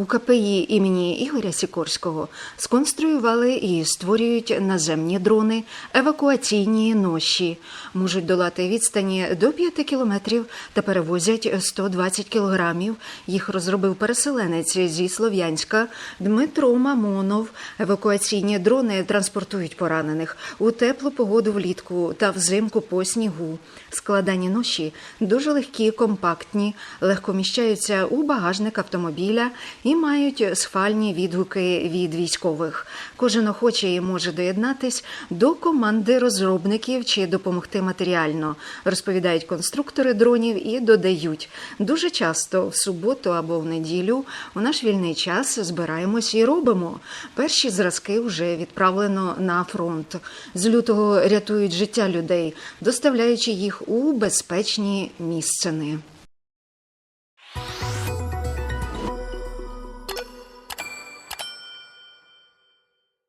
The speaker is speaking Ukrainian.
У КПІ імені Ігоря Сікорського сконструювали і створюють наземні дрони, евакуаційні ноші, можуть долати відстані до 5 кілометрів та перевозять 120 кілограмів. Їх розробив переселенець зі Слов'янська Дмитро Мамонов. Евакуаційні дрони транспортують поранених у теплу погоду влітку та взимку по снігу. Складані ноші дуже легкі, компактні, легко міщаються у багажник автомобіля і мають схвальні відгуки від військових. Кожен охочий може доєднатись до команди розробників чи допомогти матеріально, розповідають конструктори дронів і додають. Дуже часто в суботу або в неділю у наш вільний час збираємось і робимо. Перші зразки вже відправлено на фронт. З лютого рятують життя людей, доставляючи їх у безпечні місцини.